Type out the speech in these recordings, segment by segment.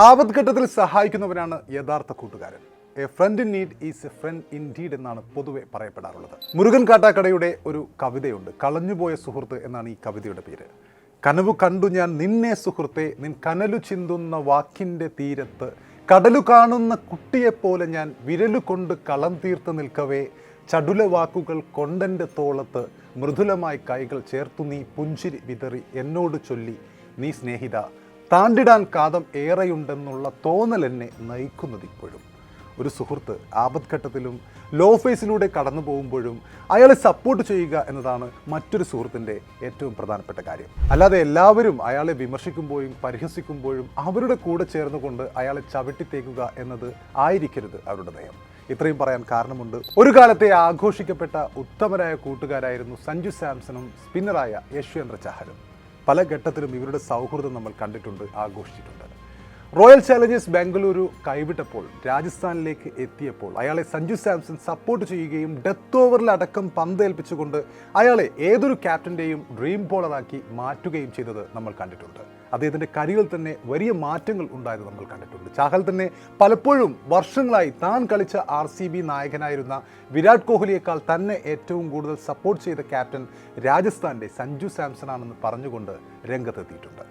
ആപത്ഘട്ടത്തിൽ സഹായിക്കുന്നവരാണ് യഥാർത്ഥ കൂട്ടുകാരൻ. A friend in need is a friend in deed എന്നാണ് പൊതുവെ പറയപ്പെടാറുള്ളത്. മുരുകൻ കാട്ടാക്കടയുടെ ഒരു കവിതയുണ്ട്. കളഞ്ഞുപോയ സുഹൃത്ത് എന്നാണ് ഈ കവിതയുടെ പേര്. കനവ് കണ്ടു ഞാൻ നിന്നെ സുഹൃത്തെ നിൻ കനലു ചിന്തുന്ന വാക്കിന്റെ തീരത്ത്. കടലു കാണുന്ന കുട്ടിയെപ്പോലെ ഞാൻ വിരലു കൊണ്ട് കളം തീർത്ത് നിൽക്കവേ. ചടുല വാക്കുകൾ കൊണ്ടന്റെ തോളത്ത്. മൃദുലമായി കൈകൾ ചേർത്തു നീ പുഞ്ചിരി വിതറി എന്നോട് ചൊല്ലി നീ സ്നേഹിത താണ്ടിടാൻ കാതം ഏറെയുണ്ടെന്നുള്ള തോന്നൽ എന്നെ നയിക്കുന്നത് ഇപ്പോഴും. ഒരു സുഹൃത്ത് ആപത്ഘട്ടത്തിലും ലോ ഫേസിലൂടെ കടന്നു പോകുമ്പോഴും അയാളെ സപ്പോർട്ട് ചെയ്യുക എന്നതാണ് മറ്റൊരു സുഹൃത്തിന്റെ ഏറ്റവും പ്രധാനപ്പെട്ട കാര്യം. അല്ലാതെ എല്ലാവരും അയാളെ വിമർശിക്കുമ്പോഴും പരിഹസിക്കുമ്പോഴും അവരുടെ കൂടെ ചേർന്നുകൊണ്ട് അയാളെ ചവിട്ടിത്തേക്കുക എന്നത് ആയിരിക്കരുത് അവരുടെ നയം. ഇത്രയും പറയാൻ കാരണമുണ്ട്. ഒരു കാലത്തെ ആഘോഷിക്കപ്പെട്ട ഉത്തമരായ കൂട്ടുകാരായിരുന്നു സഞ്ജു സാംസണും സ്പിന്നറായ യശ്വേന്ദ്ര ചഹലും പല ഘട്ടത്തിലും ഇവരുടെ സൗഹൃദം നമ്മൾ കണ്ടിട്ടുണ്ട് ആഘോഷിച്ചിട്ടുണ്ട്. റോയൽ ചാലഞ്ചേഴ്സ് ബാംഗ്ലൂരു കൈവിട്ടപ്പോൾ രാജസ്ഥാനിലേക്ക് എത്തിയപ്പോൾ അയാളെ സഞ്ജു സാംസൺ സപ്പോർട്ട് ചെയ്യുകയും ഡെത്ത് ഓവറിൽ ഓവറിലടക്കം പന്തേൽപ്പിച്ചുകൊണ്ട് അയാളെ ഏതൊരു ക്യാപ്റ്റന്റെയും ഡ്രീം ബോളറാക്കി മാറ്റുകയും ചെയ്തത് നമ്മൾ കണ്ടിട്ടുണ്ട്. അദ്ദേഹത്തിന്റെ കരിയിൽ തന്നെ വലിയ മാറ്റങ്ങൾ ഉണ്ടായത് നമ്മൾ കണ്ടിട്ടുണ്ട്. ചാഹൽ തന്നെ പലപ്പോഴും വർഷങ്ങളായി താൻ കളിച്ച ആർ സി ബി നായകനായിരുന്ന വിരാട് കോഹ്ലിയേക്കാൾ തന്നെ ഏറ്റവും കൂടുതൽ സപ്പോർട്ട് ചെയ്ത ക്യാപ്റ്റൻ രാജസ്ഥാന്റെ സഞ്ജു സാംസൺ ആണെന്ന് പറഞ്ഞുകൊണ്ട് രംഗത്തെത്തിയിട്ടുണ്ട്.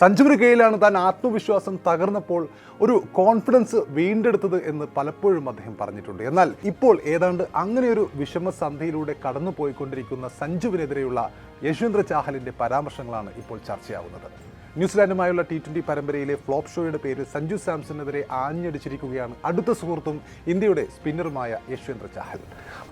സഞ്ജുവിന് കീഴിലാണ് താൻ ആത്മവിശ്വാസം തകർന്നപ്പോൾ ഒരു കോൺഫിഡൻസ് വീണ്ടെടുത്തത് എന്ന് പലപ്പോഴും അദ്ദേഹം പറഞ്ഞിട്ടുണ്ട്. എന്നാൽ ഇപ്പോൾ ഏതാണ്ട് അങ്ങനെ ഒരു വിഷമസന്ധിയിലൂടെ കടന്നു പോയിക്കൊണ്ടിരിക്കുന്ന സഞ്ജുവിനെതിരെയുള്ള യശ്വന്ദ്ര ചാഹലിന്റെ പരാമർശങ്ങളാണ് ഇപ്പോൾ ചർച്ചയാവുന്നത്. ന്യൂസിലാൻഡുമായുള്ള ടി ട്വന്റി പരമ്പരയിലെ ഫ്ലോപ്പ് ഷോയുടെ പേരിൽ സഞ്ജു സാംസണിനെതിരെ ആഞ്ഞടിച്ചിരിക്കുകയാണ് അടുത്ത സുഹൃത്തും ഇന്ത്യയുടെ സ്പിന്നറുമായ യശ്വന്ദ്ര ചാഹൽ.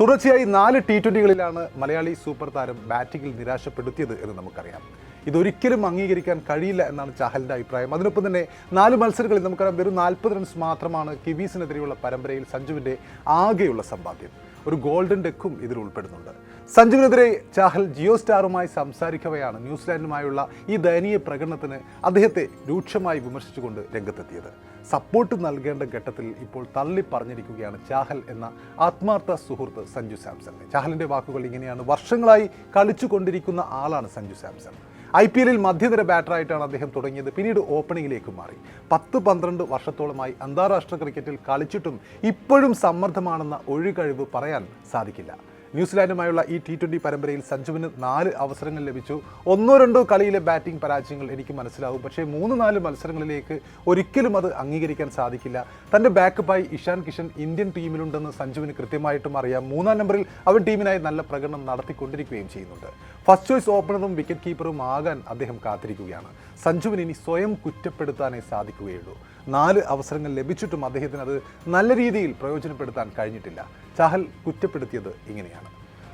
തുടർച്ചയായി നാല് ടി ട്വന്റികളിലാണ് മലയാളി സൂപ്പർ താരം ബാറ്റിംഗിൽ നിരാശപ്പെടുത്തിയത് എന്ന് നമുക്കറിയാം. ഇതൊരിക്കലും അംഗീകരിക്കാൻ കഴിയില്ല എന്നാണ് ചാഹലിന്റെ അഭിപ്രായം. അതിനൊപ്പം തന്നെ നാല് മത്സരങ്ങളിൽ നമുക്കറിയാം വെറും നാൽപ്പത് റൺസ് മാത്രമാണ് കിവീസിനെതിരെയുള്ള പരമ്പരയിൽ സഞ്ജുവിന്റെ ആകെയുള്ള സമ്പാദ്യം. ഒരു ഗോൾഡൻ ഡെക്കും ഇതിൽ ഉൾപ്പെടുന്നുണ്ട്. സഞ്ജുവിനെതിരെ ചാഹൽ ജിയോ സ്റ്റാറുമായി സംസാരിക്കവെയാണ് ന്യൂസിലാൻഡുമായുള്ള ഈ ദയനീയ പ്രകടനത്തിന് അദ്ദേഹത്തെ രൂക്ഷമായി വിമർശിച്ചുകൊണ്ട് രംഗത്തെത്തിയത്. സപ്പോർട്ട് നൽകേണ്ട ഘട്ടത്തിൽ ഇപ്പോൾ തള്ളി പറഞ്ഞിരിക്കുകയാണ് ചാഹൽ എന്ന ആത്മാർത്ഥ സുഹൃത്ത് സഞ്ജു സാംസൺ ചാഹലിന്റെ വാക്കുകൾ ഇങ്ങനെയാണ്. വർഷങ്ങളായി കളിച്ചു കൊണ്ടിരിക്കുന്ന ആളാണ് സഞ്ജു സാംസൺ. ഐ പി എല്ലിൽ മധ്യനിര ബാറ്ററായിട്ടാണ് അദ്ദേഹം തുടങ്ങിയത്. പിന്നീട് ഓപ്പണിംഗിലേക്ക് മാറി. പത്ത് പന്ത്രണ്ട് വർഷത്തോളമായി അന്താരാഷ്ട്ര ക്രിക്കറ്റിൽ കളിച്ചിട്ടും ഇപ്പോഴും സമ്മർദ്ദമാണെന്ന ഒഴികഴിവ് പറയാൻ സാധിക്കില്ല. ന്യൂസിലാൻഡുമായുള്ള ഈ ടി ട്വന്റി പരമ്പരയിൽ സഞ്ജുവിന് നാല് അവസരങ്ങൾ ലഭിച്ചു. ഒന്നോ രണ്ടോ കളിയിലെ ബാറ്റിംഗ് പരാജയങ്ങൾ എനിക്ക് മനസ്സിലാവും. പക്ഷേ മൂന്ന് നാല് മത്സരങ്ങളിലേക്ക് ഒരിക്കലും അത് അംഗീകരിക്കാൻ സാധിക്കില്ല. തന്റെ ബാക്കപ്പായി ഇഷാൻ കിഷൻ ഇന്ത്യൻ ടീമിലുണ്ടെന്ന് സഞ്ജുവിന് കൃത്യമായിട്ടും അറിയാം. മൂന്നാം നമ്പറിൽ അവൻ ടീമിനായി നല്ല പ്രകടനം നടത്തിക്കൊണ്ടിരിക്കുകയും ചെയ്യുന്നുണ്ട്. ഫസ്റ്റ് ചോയ്സ് ഓപ്പണറും വിക്കറ്റ് കീപ്പറും ആകാൻ അദ്ദേഹം കാത്തിരിക്കുകയാണ്. സഞ്ജുവിന് ഇനി സ്വയം കുറ്റപ്പെടുത്താനേ സാധിക്കുകയുള്ളൂ. നാല് അവസരങ്ങൾ ലഭിച്ചിട്ടും അദ്ദേഹത്തിന് അത് നല്ല രീതിയിൽ പ്രയോജനപ്പെടുത്താൻ കഴിഞ്ഞിട്ടില്ല. ചാഹൽ കുറ്റപ്പെടുത്തിയത് ഇങ്ങനെയാണ്.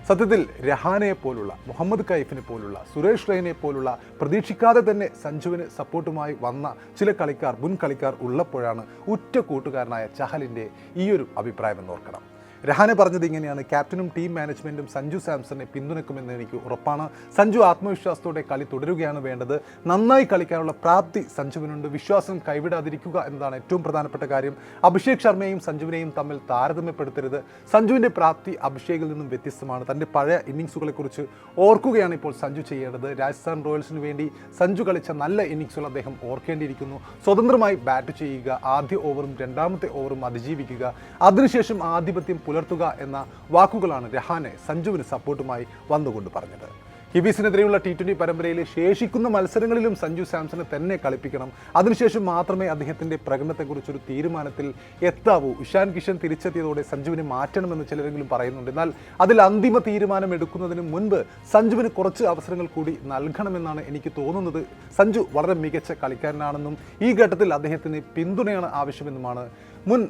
സത്യത്തിൽ രഹാനെ പോലുള്ള മുഹമ്മദ് കൈഫിനെ പോലുള്ള സുരേഷ് റെയ്നെ പോലുള്ള പ്രതീക്ഷിക്കാതെ തന്നെ സഞ്ജുവിന് സപ്പോർട്ടുമായി വന്ന ചില കളിക്കാർ മുൻ കളിക്കാർ ഉള്ളപ്പോഴാണ് ഉറ്റ കൂട്ടുകാരനായ ചഹലിന്റെ ഈയൊരു അഭിപ്രായം എന്നോർക്കണം രഹാനെ പറഞ്ഞത് ഇങ്ങനെയാണ്. ക്യാപ്റ്റനും ടീം മാനേജ്മെന്റും സഞ്ജു സാംസണിനെ പിന്തുണയ്ക്കുമെന്ന് എനിക്ക് ഉറപ്പാണ്. സഞ്ജു ആത്മവിശ്വാസത്തോടെ കളി തുടരുകയാണ് വേണ്ടത്. നന്നായി കളിക്കാനുള്ള പ്രാപ്തി സഞ്ജുവിനുണ്ട്. വിശ്വാസം കൈവിടാതിരിക്കുക എന്നതാണ് ഏറ്റവും പ്രധാനപ്പെട്ട കാര്യം. അഭിഷേക് ശർമ്മയും സഞ്ജുവിനെയും തമ്മിൽ താരതമ്യപ്പെടുത്തരുത്. സഞ്ജുവിന്റെ പ്രാപ്തി അഭിഷേകിൽ നിന്നും വ്യത്യസ്തമാണ്. തന്റെ പഴയ ഇന്നിങ്സുകളെക്കുറിച്ച് ഓർക്കുകയാണ് ഇപ്പോൾ സഞ്ജു ചെയ്യേണ്ടത്. രാജസ്ഥാൻ റോയൽസിന് വേണ്ടി സഞ്ജു കളിച്ച നല്ല ഇന്നിങ്സുകൾ അദ്ദേഹം ഓർക്കേണ്ടിയിരിക്കുന്നു. സ്വതന്ത്രമായി ബാറ്റ് ചെയ്യുക ആദ്യ ഓവറും രണ്ടാമത്തെ ഓവറും അതിജീവിക്കുക. അതിനുശേഷം ആധിപത്യം പുലർത്തുക എന്ന വാക്കുകളാണ് രഹാനെ സഞ്ജുവിന് സപ്പോർട്ടുമായി വന്നുകൊണ്ട് പറഞ്ഞത്. കിബീസിനെതിരെയുള്ള ടി ട്വന്റി പരമ്പരയിലെ ശേഷിക്കുന്ന മത്സരങ്ങളിലും സഞ്ജു സാംസണെ തന്നെ കളിപ്പിക്കണം. അതിനുശേഷം മാത്രമേ അദ്ദേഹത്തിന്റെ പ്രകടനത്തെക്കുറിച്ചൊരു തീരുമാനത്തിൽ എത്താവൂ. ഇഷാൻ കിഷൻ തിരിച്ചെത്തിയതോടെ സഞ്ജുവിനെ മാറ്റണമെന്ന് ചിലരെങ്കിലും പറയുന്നുണ്ട്. എന്നാൽ അതിൽ അന്തിമ തീരുമാനം എടുക്കുന്നതിന് മുൻപ് സഞ്ജുവിന് കുറച്ച് അവസരങ്ങൾ കൂടി നൽകണമെന്നാണ് എനിക്ക് തോന്നുന്നത്. സഞ്ജു വളരെ മികച്ച കളിക്കാരനാണെന്നും ഈ ഘട്ടത്തിൽ അദ്ദേഹത്തിന് പിന്തുണയാണ് ആവശ്യമെന്നുമാണ് മുൻ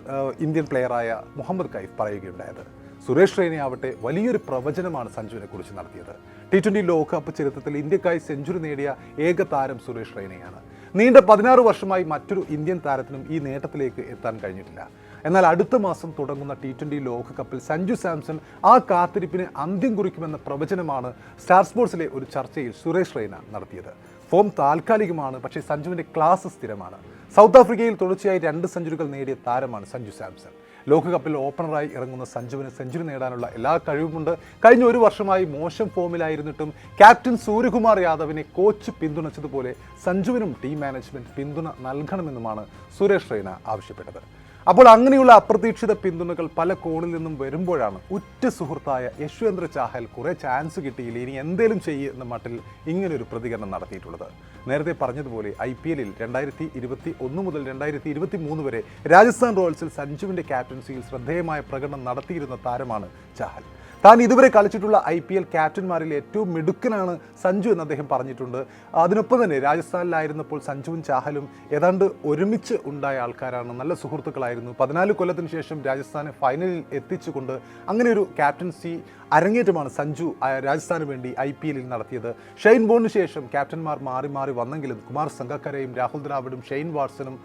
ഇന്ത്യൻ പ്ലെയറായ മുഹമ്മദ് കൈഫ് പറയുകയുണ്ടായത് സുരേഷ് റെയ്നെ ആവട്ടെ വലിയൊരു പ്രവചനമാണ് സഞ്ജുവിനെ കുറിച്ച് നടത്തിയത്. ടി ട്വന്റി ലോകകപ്പ് ചരിത്രത്തിൽ ഇന്ത്യക്കായി സെഞ്ചുറി നേടിയ ഏക താരം സുരേഷ് റെയ്നയാണ്. നീണ്ട പതിനാറ് വർഷമായി മറ്റൊരു ഇന്ത്യൻ താരത്തിനും ഈ നേട്ടത്തിലേക്ക് എത്താൻ കഴിഞ്ഞിട്ടില്ല. എന്നാൽ അടുത്ത മാസം തുടങ്ങുന്ന ടി ട്വന്റി ലോകകപ്പിൽ സഞ്ജു സാംസൺ ആ കാത്തിരിപ്പിന് അന്ത്യം കുറിക്കുമെന്ന പ്രവചനമാണ് സ്റ്റാർ സ്പോർട്സിലെ ഒരു ചർച്ചയിൽ സുരേഷ് റെയ്ന നടത്തിയത്. ഫോം താൽക്കാലികമാണ് പക്ഷേ സഞ്ജുവിന്റെ ക്ലാസ് സ്ഥിരമാണ്. സൗത്ത് ആഫ്രിക്കയിൽ തുടർച്ചയായി രണ്ട് സെഞ്ചുറികൾ നേടിയ താരമാണ് സഞ്ജു സാംസൺ. ലോകകപ്പിൽ ഓപ്പണറായി ഇറങ്ങുന്ന സഞ്ജുവിന് സെഞ്ചുറി നേടാനുള്ള എല്ലാ കഴിവുമുണ്ട്. കഴിഞ്ഞ ഒരു വർഷമായി മോശം ഫോമിലായിരുന്നിട്ടും ക്യാപ്റ്റൻ സൂര്യകുമാർ യാദവിനെ കോച്ച് പിന്തുണച്ചതുപോലെ സഞ്ജുവിനും ടീം മാനേജ്മെന്റ് പിന്തുണ നൽകണമെന്നുമാണ് സുരേഷ് റെയ്ന ആവശ്യപ്പെട്ടത്. അപ്പോൾ അങ്ങനെയുള്ള അപ്രതീക്ഷിത പിന്തുണകൾ പല കോണിൽ നിന്നും വരുമ്പോഴാണ് ഉറ്റ സുഹൃത്തായ യശ്വേന്ദ്ര ചാഹൽ കുറേ ചാൻസ് കിട്ടിയില്ല. ഇനി എന്തേലും ചെയ്യുന്ന മട്ടിൽ ഇങ്ങനൊരു പ്രതികരണം നടത്തിയിട്ടുള്ളത്. നേരത്തെ പറഞ്ഞതുപോലെ ഐ പി എല്ലിൽ രണ്ടായിരത്തി ഇരുപത്തി ഒന്ന് മുതൽ രണ്ടായിരത്തി ഇരുപത്തി മൂന്ന് വരെ രാജസ്ഥാൻ റോയൽസിൽ സഞ്ജുവിന്റെ ക്യാപ്റ്റൻസിയിൽ ശ്രദ്ധേയമായ പ്രകടനം നടത്തിയിരുന്ന താരമാണ് ചാഹൽ. താൻ ഇതുവരെ കളിച്ചിട്ടുള്ള ഐ പി എൽ ക്യാപ്റ്റന്മാരിൽ ഏറ്റവും മിടുക്കനാണ് സഞ്ജു എന്ന് അദ്ദേഹം പറഞ്ഞിട്ടുണ്ട്. അതിനൊപ്പം തന്നെ രാജസ്ഥാനിലായിരുന്നപ്പോൾ സഞ്ജുവും ചാഹലും ഏതാണ്ട് ഒരുമിച്ച് ഉണ്ടായ ആൾക്കാരാണ്. നല്ല സുഹൃത്തുക്കളായിരുന്നു. പതിനാല് കൊല്ലത്തിന് ശേഷം രാജസ്ഥാനെ ഫൈനലിൽ എത്തിച്ചുകൊണ്ട് അങ്ങനെ ഒരു ക്യാപ്റ്റൻസി അരങ്ങേറ്റമാണ് സഞ്ജു രാജസ്ഥാന് വേണ്ടി ഐ പി എല്ലിൽ നടത്തിയത്. ഷെയ്ൻ ബോണിന് ശേഷം ക്യാപ്റ്റന്മാർ മാറി മാറി വന്നെങ്കിലും കുമാർ സംഗക്കരയും രാഹുൽ ദ്രാവിഡും ഷെയ്ൻ വാട്സണും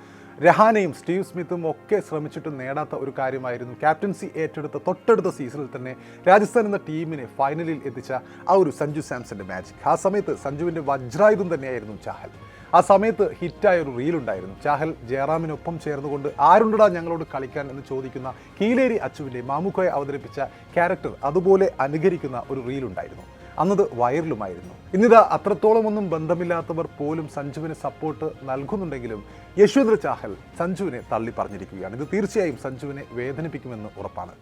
രഹാനയും സ്റ്റീവ് സ്മിത്തും ഒക്കെ ശ്രമിച്ചിട്ട് നേടാത്ത ഒരു കാര്യമായിരുന്നു ക്യാപ്റ്റൻസി ഏറ്റെടുത്ത തൊട്ടടുത്ത സീസണിൽ തന്നെ രാജസ്ഥാൻ എന്ന ടീമിനെ ഫൈനലിൽ എത്തിച്ച ആ ഒരു സഞ്ജു സാംസന്റെ മാജിക് ആ സമയത്ത് സഞ്ജുവിന്റെ വജ്രായുധം തന്നെയായിരുന്നു ചാഹൽ. ആ സമയത്ത് ഹിറ്റായ ഒരു റീൽ ഉണ്ടായിരുന്നു. ചാഹൽ ജയറാമിനൊപ്പം ചേർന്നുകൊണ്ട് ആരുണ്ടടാ ഞങ്ങളോട് കളിക്കാൻ? എന്ന് ചോദിക്കുന്ന കീലേരി അച്ചുവിന്റെ മാമുക്കോയെ അവതരിപ്പിച്ച ക്യാരക്ടർ അതുപോലെ അനുകരിക്കുന്ന ഒരു റീൽ ഉണ്ടായിരുന്നു. അന്നത് വൈറലുമായിരുന്നു ഇന്നിതാ അത്രത്തോളമൊന്നും ബന്ധമില്ലാത്തവർ പോലും സഞ്ജുവിന് സപ്പോർട്ട് നൽകുന്നുണ്ടെങ്കിലും യശ്വന്ദ്ര ചാഹൽ സഞ്ജുവിനെ തള്ളി പറഞ്ഞിരിക്കുകയാണ് ഇത് തീർച്ചയായും സഞ്ജുവിനെ വേദനിപ്പിക്കുമെന്ന് ഉറപ്പാണ്.